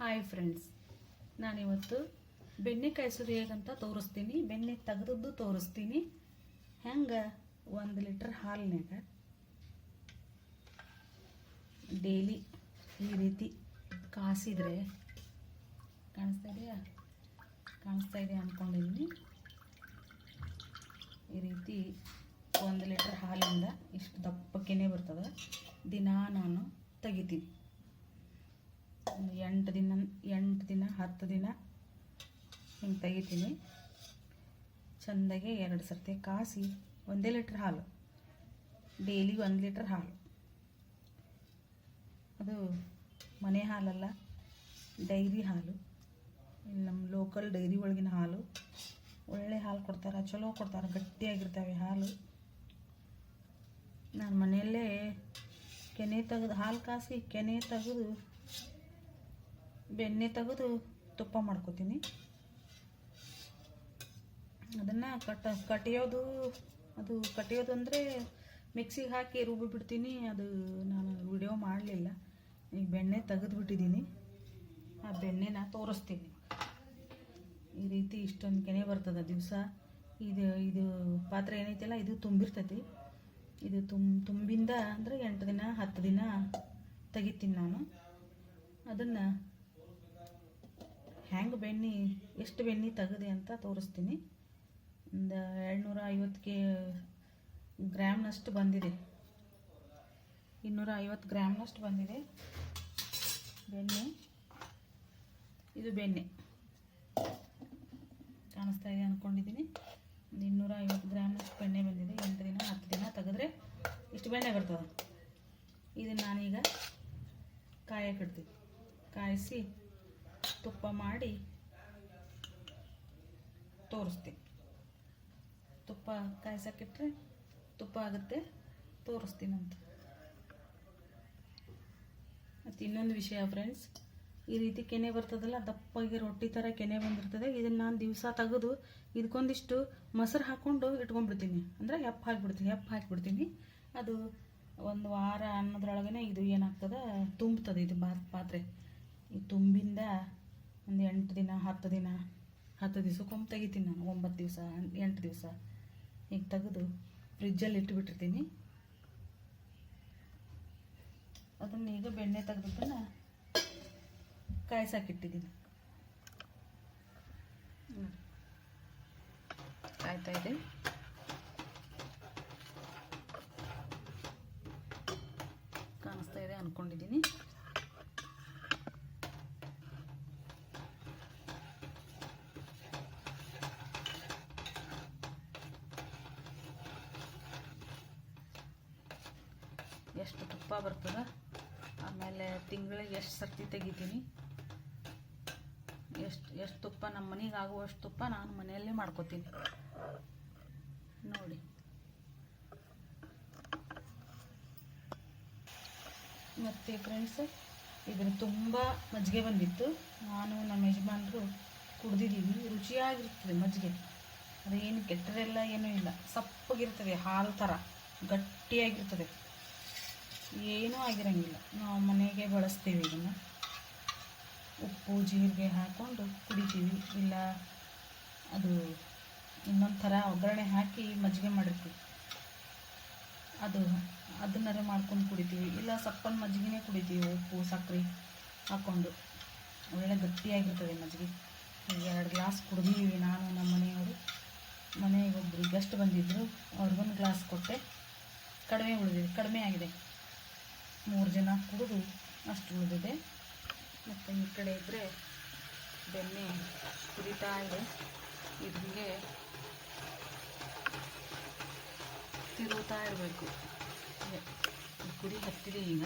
Hi friends ನಾನಿವತ್ತು ಬೆಣ್ಣೆಕಾಯಿ ಹೇಗಂತ ತೋರಿಸ್ತೀನಿ. ಬೆಣ್ಣೆ ತೆಗೆದದ್ದು ತೋರಿಸ್ತೀನಿ. ಹೆಂಗೆ? ಒಂದು ಲೀಟ್ರ್ ಹಾಲಿನಾಗ ಡೈಲಿ ಈ ರೀತಿ ಕಾಸಿದ್ರೆ ಕಾಣಿಸ್ತಾ ಇದೆಯಾ? ಕಾಣಿಸ್ತಾ ಇದೆ ಅಂದ್ಕೊಂಡಿದ್ದೀನಿ ಈ ರೀತಿ ಒಂದು ಲೀಟ್ರ್ ಹಾಲಿಂದ ಇಷ್ಟು ದಪ್ಪಕ್ಕೇನೆ ಬರ್ತದೆ. ದಿನಾ ನಾನು ತೆಗಿತೀನಿ ಒಂದು ಎಂಟು ದಿನ ಎಂಟು ದಿನ ಹತ್ತು ದಿನ ಹಿಂಗೆ ತೆಗಿತೀನಿ. ಚೆಂದಾಗಿ ಎರಡು ಸರ್ತಿ ಕಾಸಿ ಒಂದೇ ಲೀಟ್ರ್ ಹಾಲು. ಡೈಲಿ ಒಂದು ಲೀಟ್ರ್ ಹಾಲು. ಅದು ಮನೆ ಹಾಲಲ್ಲ, ಡೈರಿ ಹಾಲು. ಇಲ್ಲಿ ನಮ್ಮ ಲೋಕಲ್ ಡೈರಿ ಒಳಗಿನ ಹಾಲು. ಒಳ್ಳೆ ಹಾಲು ಕೊಡ್ತಾರೆ, ಚಲೋ ಕೊಡ್ತಾರೆ, ಗಟ್ಟಿಯಾಗಿರ್ತವೆ ಹಾಲು. ನಾನು ಮನೆಯಲ್ಲೇ ಕೆನೆ ತೆಗೆದು ಹಾಲು ಕಾಸಿ, ಕೆನೆ ತೆಗೆದು, ಬೆಣ್ಣೆ ತೆಗೆದು ತುಪ್ಪ ಮಾಡ್ಕೋತೀನಿ. ಅದನ್ನು ಕಟ್ ಕಟಿಯೋದು ಅದು ಕಟಿಯೋದು ಅಂದರೆ ಮಿಕ್ಸಿಗೆ ಹಾಕಿ ರುಬ್ಬಿ ಬಿಡ್ತೀನಿ. ಅದು ನಾನು ವಿಡಿಯೋ ಮಾಡಲಿಲ್ಲ. ಈಗ ಬೆಣ್ಣೆ ತೆಗೆದುಬಿಟ್ಟಿದ್ದೀನಿ ಆ ಬೆಣ್ಣೆನ ತೋರಿಸ್ತೀನಿ. ಈ ರೀತಿ ಇಷ್ಟೊಂದು ಕೆನೆ ಬರ್ತದೆ ದಿವಸ. ಇದು ಇದು ಪಾತ್ರೆ ಏನೈತಲ್ಲ, ಇದು ತುಂಬಿರ್ತೈತಿ. ಇದು ತುಂಬ ತುಂಬಿಂದ ಅಂದರೆ ಎಂಟು ದಿನ, ಹತ್ತು ದಿನ ತೆಗಿತೀನಿ ನಾನು. ಅದನ್ನು ಹೆಂಗೆ ಬೆಣ್ಣೆ, ಎಷ್ಟು ಬೆಣ್ಣೆ ತೆಗೆದೆ ಅಂತ ತೋರಿಸ್ತೀನಿ. ಒಂದು ಎರಡುನೂರ ಐವತ್ತು ಕೆ ಗ್ರಾಮ್ನಷ್ಟು ಬಂದಿದೆ. ಇನ್ನೂರ ಐವತ್ತು ಗ್ರಾಮ್ನಷ್ಟು ಬಂದಿದೆ. ಬೆಣ್ಣೆ. ಇದು ಬೆಣ್ಣೆ. ಕಾಣಿಸ್ತಾ ಇದೆ ಅಂದ್ಕೊಂಡಿದ್ದೀನಿ ಒಂದು ಇನ್ನೂರ ಐವತ್ತು ಗ್ರಾಮ್ನಷ್ಟು ಬೆಣ್ಣೆ ಬಂದಿದೆ. ಎಂಟು ದಿನ, ಹತ್ತು ದಿನ ತೆಗೆದ್ರೆ ಇಷ್ಟು ಬೆಣ್ಣೆ ಬರ್ತದೆ ಇದನ್ನು ನಾನೀಗ ಕಾಯಕ್ಕೆ ಇಡ್ತೀನಿ. ಕಾಯಿಸಿ ತುಪ್ಪ ಮಾಡಿ ತೋರಿಸ್ತೀನಿ. ತುಪ್ಪ ಕಾಯ್ಸಕ್ಕಿಟ್ರೆ ತುಪ್ಪ ಆಗುತ್ತೆ ತೋರಿಸ್ತೀನಂತ ಮತ್ತು ಇನ್ನೊಂದು ವಿಷಯ ಫ್ರೆಂಡ್ಸ್ ಈ ರೀತಿ ಕೆನೆ ಬರ್ತದಲ್ಲ, ದಪ್ಪಾಗಿ ರೊಟ್ಟಿ ಥರ ಕೆನೆ ಬಂದಿರ್ತದೆ. ಇದನ್ನು ನಾನು ದಿವಸ ತೆಗೆದು ಇದಕ್ಕೊಂದಿಷ್ಟು ಮೊಸರು ಹಾಕ್ಕೊಂಡು ಇಟ್ಕೊಂಡ್ಬಿಡ್ತೀನಿ. ಅಂದರೆ ಹೆಪ್ಪು ಹಾಕಿಬಿಡ್ತೀನಿ ಹೆಪ್ಪು ಹಾಕಿಬಿಡ್ತೀನಿ. ಅದು ಒಂದು ವಾರ ಅನ್ನೋದ್ರೊಳಗನೆ ಇದು ಏನಾಗ್ತದೆ ತುಂಬ್ತದೆ ಇದು ಪಾತ್ರೆ. ಈ ತುಂಬಿಂದ ಒಂದು ಎಂಟು ದಿನ, ಹತ್ತು ದಿನ, ಹತ್ತು ದಿವಸಕ್ಕೊಮ್ಮೆ ತೆಗಿತೀನಿ ನಾನು, ಒಂಬತ್ತು ದಿವಸ, ಎಂಟು ದಿವಸ. ಈಗ ತೆಗೆದು ಫ್ರಿಜ್ಜಲ್ಲಿ ಇಟ್ಟುಬಿಟ್ಟಿರ್ತೀನಿ ಅದನ್ನು ಈಗ ಬೆಣ್ಣೆ ತೆಗೆದನ್ನು ಕಾಯಿಸಾಕಿಟ್ಟಿದ್ದೀನಿ. ಕಾಯ್ತಾ ಇದೆ ಕಾಣಿಸ್ತಾ ಇದೆ ಅಂದ್ಕೊಂಡಿದ್ದೀನಿ ಎಷ್ಟು ತುಪ್ಪ ಬರ್ತದೆ? ಆಮೇಲೆ ತಿಂಗಳಿಗೆ ಎಷ್ಟು ಸರ್ತಿ ತೆಗಿತೀನಿ? ಎಷ್ಟು ಎಷ್ಟು ತುಪ್ಪ ನಮ್ಮ ಮನೆಗೆ ಆಗುವಷ್ಟು ತುಪ್ಪ ನಾನು ಮನೆಯಲ್ಲೇ ಮಾಡ್ಕೋತೀನಿ. ನೋಡಿ. ಮತ್ತು ಫ್ರೆಂಡ್ಸ್ ಇದ್ರ ತುಂಬ ಮಜ್ಜಿಗೆ ಬಂದಿತ್ತು. ನಾನು ನಮ್ಮ ಯಜಮಾನರು ಕುಡ್ದಿದ್ದೀವಿ ರುಚಿಯಾಗಿರ್ತದೆ ಮಜ್ಜಿಗೆ. ಅದೇನು ಕೆಟ್ಟರೆಲ್ಲ ಏನೂ ಇಲ್ಲ. ಸಪ್ಪಗಿರ್ತದೆ ಹಾಲು ಥರ ಗಟ್ಟಿಯಾಗಿರ್ತದೆ. ಏನೂ ಆಗಿರಂಗಿಲ್ಲ. ನಾವು ಮನೆಗೆ ಬಳಸ್ತೀವಿ ಇದನ್ನು. ಉಪ್ಪು, ಜೀರಿಗೆ ಹಾಕ್ಕೊಂಡು ಕುಡಿತೀವಿ. ಇಲ್ಲ ಅದು ಇನ್ನೊಂದು ಥರ ಒಗ್ಗರಣೆ ಹಾಕಿ ಮಜ್ಜಿಗೆ ಮಾಡಿರ್ತೀವಿ. ಅದು ಅದನ್ನಾರೆ ಮಾಡ್ಕೊಂಡು ಕುಡಿತೀವಿ. ಇಲ್ಲ ಸಪ್ಪನ ಮಜ್ಜಿಗೆನೇ ಕುಡಿತೀವಿ. ಉಪ್ಪು, ಸಕ್ಕರೆ ಹಾಕ್ಕೊಂಡು ಒಳ್ಳೆ ಗಟ್ಟಿಯಾಗಿರ್ತದೆ ಮಜ್ಜಿಗೆ. ಈಗ ಎರಡು ಗ್ಲಾಸ್ ಕುಡಿದೀವಿ ನಾನು ನಮ್ಮ ಮನೆಯವರು. ಮನೆಗೆ ಒಬ್ಬರು ಗೆಸ್ಟ್ ಬಂದಿದ್ದರು ಅವ್ರಿಗೊಂದು ಗ್ಲಾಸ್ ಕೊಟ್ಟೆ. ಕಡಿಮೆ ಉಳಿದಿದೆ. ಕಡಿಮೆ ಆಗಿದೆ. ಮೂರು ಜನ ಕುಡಿದು ಅಷ್ಟು ಉಳಿದಿದೆ. ಮತ್ತು ಈ ಕಡೆ ಇದ್ದರೆ ಬೆಣ್ಣೆ ಕುದಿತಾ ಇದೆ. ಇದು ಹೀಗೆ ತಿರುಗುತ್ತಾ ಇರಬೇಕು. ಕುಡಿ ಹತ್ತಿದೆ ಈಗ.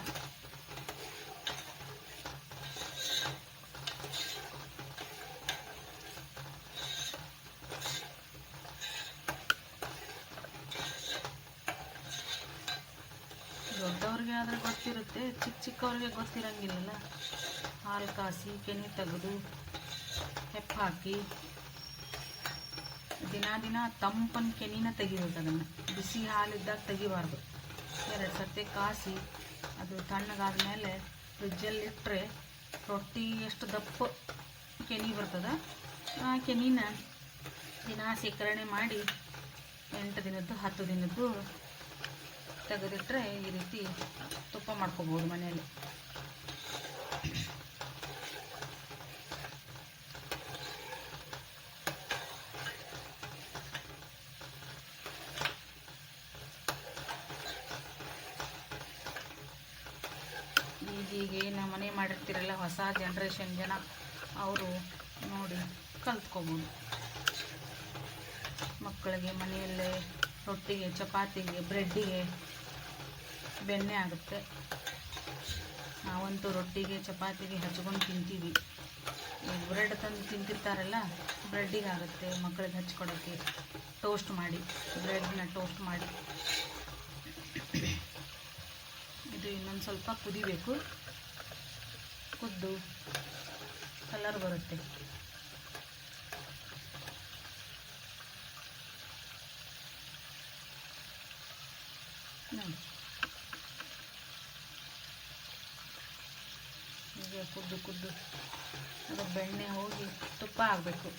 ಗೊತ್ತಿರುತ್ತೆ ಚಿಕ್ಕ ಚಿಕ್ಕವ್ರಿಗೆ ಗೊತ್ತಿರಂಗಿಲ್ಲಲ್ಲ. ಹಾಲು ಕಾಸಿ, ಕೆನೆ ತೆಗೆದು ಹೆಪ್ಪು ಹಾಕಿ. ದಿನ ದಿನ ತಂಪನ ಕೆನಿನ ತೆಗಿಬೇಕು ಅದನ್ನು. ಬಿಸಿ ಹಾಲಿದ್ದಾಗ ತೆಗಿಬಾರ್ದು. ಎರಡು ಸರ್ತಿ ಕಾಸಿ, ಅದು ತಣ್ಣಗಾದ ಮೇಲೆ ಫ್ರಿಜ್ಜಲ್ಲಿ ಇಟ್ಟರೆ ರೊಟ್ಟಿ ಎಷ್ಟು ದಪ್ಪ ಕೆನಿ ಬರ್ತದೆ, ಆ ಕೆನಿನ ದಿನ ಶೇಖರಣೆ ಮಾಡಿ ಎಂಟು ದಿನದ್ದು, ಹತ್ತು ದಿನದ್ದು ತೆಗೆದಿಟ್ರೆ ಈ ರೀತಿ ತುಪ್ಪ ಮಾಡ್ಕೋಬೋದು ಮನೆಯಲ್ಲಿ. ಈಗೀಗೆ ನಮ್ಮ ಮನೆ ಮಾಡಿರ್ತೀರಲ್ಲ ಹೊಸ ಜನ್ರೇಷನ್ ಜನ, ಅವರು ನೋಡಿ ಕಲ್ತ್ಕೋಬೋದು. ಮಕ್ಕಳಿಗೆ ಮನೆಯಲ್ಲೇ ರೊಟ್ಟಿಗೆ, ಚಪಾತಿಗೆ ಬ್ರೆಡ್ಡಿಗೆ ಬೆಣ್ಣೆ ಆಗುತ್ತೆ. ನಾವಂತೂ ರೊಟ್ಟಿಗೆ, ಚಪಾತಿಗೆ ಹಚ್ಕೊಂಡು ತಿಂತೀವಿ. ಬ್ರೆಡ್ ತಂದು ತಿಂತಿರ್ತಾರಲ್ಲ, ಬ್ರೆಡ್ಡಿಗೆ ಆಗುತ್ತೆ ಮಕ್ಕಳಿಗೆ ಹಚ್ಕೊಡೋಕ್ಕೆ ಟೋಸ್ಟ್ ಮಾಡಿ, ಬ್ರೆಡ್ನ ಟೋಸ್ಟ್ ಮಾಡಿ. ಇದು ಇನ್ನೊಂದು ಸ್ವಲ್ಪ ಕುದಿಬೇಕು. ಕುದ್ದು ಕಲರ್ ಬರುತ್ತೆ. ನೋಡಿ ಹೀಗೆ ಕುದ್ದು ಕುದ್ದು ಅದು ಬೆಣ್ಣೆ ಹೋಗಿ ತುಪ್ಪ ಆಗಬೇಕು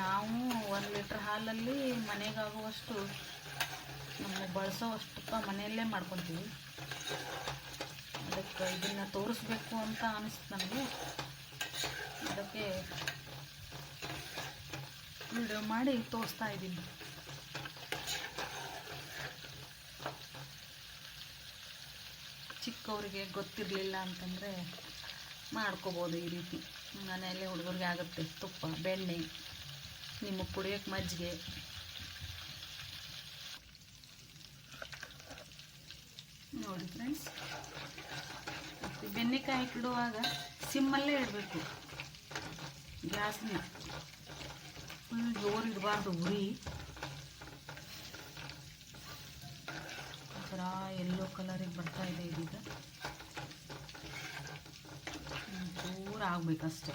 ನಾವು ಒಂದು ಲೀಟ್ರ್ ಹಾಲಲ್ಲಿ ಮನೆಗಾಗುವಷ್ಟು ನಮಗೆ ಬಳಸೋವಷ್ಟು ತುಪ್ಪ ಮನೆಯಲ್ಲೇ ಮಾಡ್ಕೊತೀವಿ. ಅದಕ್ಕೆ ಇದನ್ನು ತೋರಿಸ್ಬೇಕು ಅಂತ ಅನಿಸ್ತು ನನಗೆ ಅದಕ್ಕೆ ವಿಡಿಯೋ ಮಾಡಿ ತೋರಿಸ್ತಾ ಇದ್ದೀನಿ. ಚಿಕ್ಕವರಿಗೆ ಗೊತ್ತಿರಲಿಲ್ಲ ಅಂತಂದರೆ ಮಾಡ್ಕೋಬೋದು ಈ ರೀತಿ. ಮನೆಯಲ್ಲೇ ಹುಡುಗರಿಗೆ ಆಗುತ್ತೆ ತುಪ್ಪ, ಬೆಣ್ಣೆ ನಿಮಗೆ ಕುಡಿಯೋಕ್ಕೆ ಮಜ್ಜಿಗೆ. ನೋಡಿ ಫ್ರೆಂಡ್ಸ್ ಬೆಣ್ಣೆಕಾಯಿ ಇಡುವಾಗ ಸಿಮ್ಮಲ್ಲೇ ಇಡಬೇಕು. ಗ್ಯಾಸ್ನ ಫುಲ್ ಜೋರು ಇಡಬಾರ್ದು, ಉರಿ. ಒಂಥರ ಎಲ್ಲೋ ಕಲರಿಗೆ ಬರ್ತಾ ಇದೆ ಇದೀಗ. ಜೋರು ಆಗಬೇಕಷ್ಟೆ.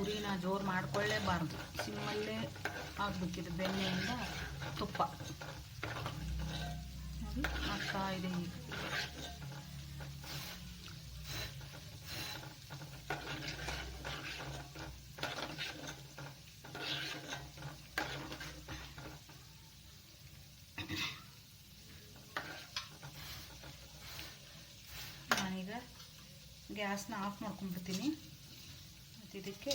ಉರಿನ ಜೋರು ಮಾಡ್ಕೊಳ್ಳೇಬಾರ್ದು. ಸಿಮ್ಮಲ್ಲೇ ಹಾಕ್ಬೇಕಿದೆ ಬೆಣ್ಣೆಯಿಂದ ತುಪ್ಪ. ಇದೆ ಈಗ ನಾನೀಗ ಗ್ಯಾಸ್ನ ಆಫ್ ಮಾಡ್ಕೊಂಡ್ಬಿಡ್ತೀನಿ. ಮತ್ತು ಇದಕ್ಕೆ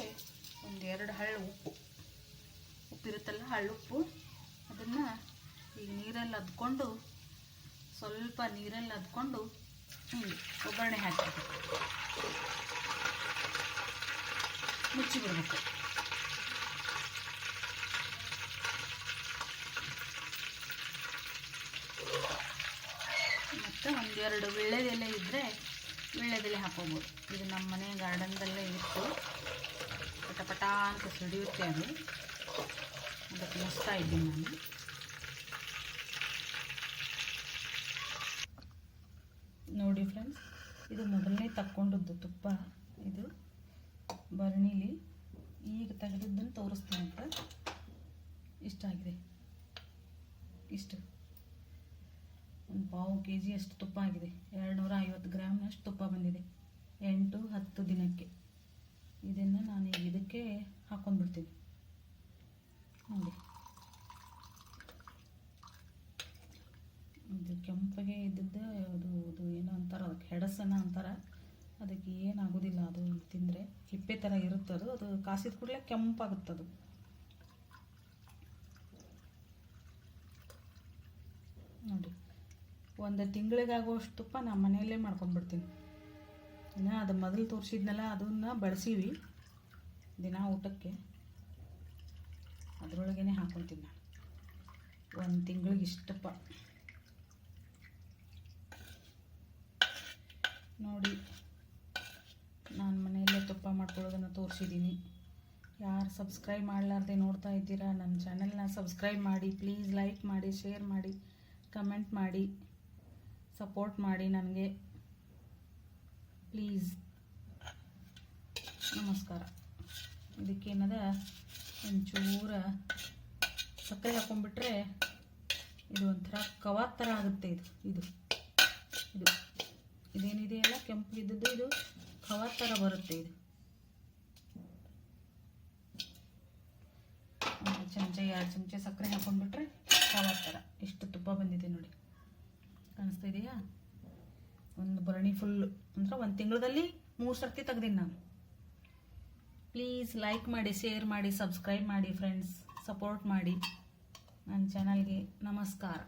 ಒಂದು ಎರಡು ಹಳ್ಳು ಉಪ್ಪು. ಉಪ್ಪಿರುತ್ತಲ್ಲ ಹಳ್ಳುಪ್ಪು ಅದನ್ನು ಈಗ ನೀರಲ್ಲಿ ಅದ್ಕೊಂಡು ಸ್ವಲ್ಪ ನೀರಲ್ಲಿ ಅದ್ಕೊಂಡು ಹಿಂಗೆ ಒಗ್ಗರಣೆ ಹಾಕಬೇಕು. ಮುಚ್ಚಿ ಬಿಡಬೇಕು. ಮತ್ತು ಒಂದೆರಡು ವೀಳ್ಯದೆಲೆ ಇದ್ದರೆ ವೀಳ್ಯದೆಲೆ ಹಾಕೋಬೋದು ಇದು ನಮ್ಮ ಮನೆ ಗಾರ್ಡನ್ದಲ್ಲೇ ಇತ್ತು. ಪಟ ಪಟ ಅಂತ ಸಿಡಿಯುತ್ತೆ ಅದು. ಅದಕ್ಕೆ ಮುಸ್ತಾ ಇದ್ದೀನಿ ನಾನು. ನೋಡಿ ಫ್ರೆಂಡ್ಸ್ ಇದು ಮೊದಲನೇ ತಕ್ಕೊಂಡದ್ದು ತುಪ್ಪ. ಇದು ಭರಣಿಲಿ ಈಗ ತೆಗೆದದ್ದನ್ನು ತೋರಿಸ್ತೀನಿ ಅಂತ ಇಷ್ಟಾಗಿದೆ ಇಷ್ಟು. ಒಂದು ಪಾವು ಕೆ ಜಿ ಅಷ್ಟು ತುಪ್ಪ ಆಗಿದೆ. ಎರಡು ನೂರ ಐವತ್ತು ಗ್ರಾಮ್ನಷ್ಟು ತುಪ್ಪ ಬಂದಿದೆ. ಎಂಟು ಹತ್ತು ದಿನಕ್ಕೆ. ಇದನ್ನು ನಾನು ಇದಕ್ಕೆ ಹಾಕ್ಕೊಂಡ್ಬಿಡ್ತೀನಿ ನೋಡಿ ಇದು ಕೆಂಪಗೆ ಇದ್ದದ್ದು ಅದು ಅದು ಏನೋ ಅದಕ್ಕೆ ಅಂತಾರೆ. ಅದಕ್ಕೆ ಏನಾಗೋದಿಲ್ಲ ಅದು ತಿಂದರೆ. ಹಿಪ್ಪೆ ಥರ ಇರುತ್ತೆ ಅದು. ಅದು ಕಾಸಿದ ಕೂಡಲೇ ಕೆಂಪಾಗುತ್ತದು. ನೋಡಿ. ಒಂದು ತಿಂಗಳಿಗಾಗುವಷ್ಟು ತುಪ್ಪ ನಾನು ಮನೆಯಲ್ಲೇ ಮಾಡ್ಕೊಂಡ್ಬಿಡ್ತೀನಿ. ಇನ್ನು ಅದು ಮೊದಲು ತೋರಿಸಿದ್ನಲ್ಲ ಅದನ್ನು ಬಳಸೀವಿ ದಿನ ಊಟಕ್ಕೆ. ಅದರೊಳಗೇ ಹಾಕ್ಕೊತೀನಿ ನಾನು. ಒಂದು ತಿಂಗಳಿಗೆ ಇಷ್ಟಪ್ಪ. ನೋಡಿ. ನಾನು ಮನೆಯಲ್ಲೇ ತುಪ್ಪ ಮಾಡ್ಕೊಳ್ಳೋದನ್ನು ತೋರಿಸಿದ್ದೀನಿ. ಯಾರು ಸಬ್ಸ್ಕ್ರೈಬ್ ಮಾಡಲಾರ್ದೆ ನೋಡ್ತಾ ಇದ್ದೀರಾ ನನ್ನ ಚಾನೆಲ್ನ ಸಬ್ಸ್ಕ್ರೈಬ್ ಮಾಡಿ ಪ್ಲೀಸ್ ಲೈಕ್ ಮಾಡಿ ಶೇರ್ ಮಾಡಿ ಕಮೆಂಟ್ ಮಾಡಿ ಸಪೋರ್ಟ್ ಮಾಡಿ ನನಗೆ. ಪ್ಲೀಸ್ ನಮಸ್ಕಾರ. ಇದಕ್ಕೇನದ ಒಂಚೂರ ಸಕ್ಕರೆ ಹಾಕೊಂಡ್ಬಿಟ್ರೆ ಇದು ಒಂಥರ ಕವಾತ್ ಥರ ಆಗುತ್ತೆ ಇದು. ಇದು. ಇದು. ಇದೇನಿದೆಯಲ್ಲ ಕೆಂಪು ಇದ್ದದ್ದು ಇದು ಕವರ್ ಥರ ಬರುತ್ತೆ ಇದು. ಒಂದು ಚಮಚ, ಎರಡು ಚಮಚ ಸಕ್ಕರೆ ಹಾಕೊಂಡ್ಬಿಟ್ರೆ ಕವರ್ ಥರ ಇಷ್ಟು ತುಪ್ಪ ಬಂದಿದೆ ನೋಡಿ. ಕಾಣಿಸ್ತಾ ಇದೆಯಾ? ಒಂದು ಭರಣಿ ಫುಲ್ ಅಂದ್ರೆ ಒಂದು ತಿಂಗಳಲ್ಲಿ ಮೂರು ಸರ್ತಿ ತೆಗ್ದೀನಿ ನಾನು. ಪ್ಲೀಸ್ ಲೈಕ್ ಮಾಡಿ ಶೇರ್ ಮಾಡಿ ಸಬ್ಸ್ಕ್ರೈಬ್ ಮಾಡಿ ಫ್ರೆಂಡ್ಸ್ ಸಪೋರ್ಟ್ ಮಾಡಿ. ನನ್ನ ಚಾನಲ್ಗೆ ನಮಸ್ಕಾರ.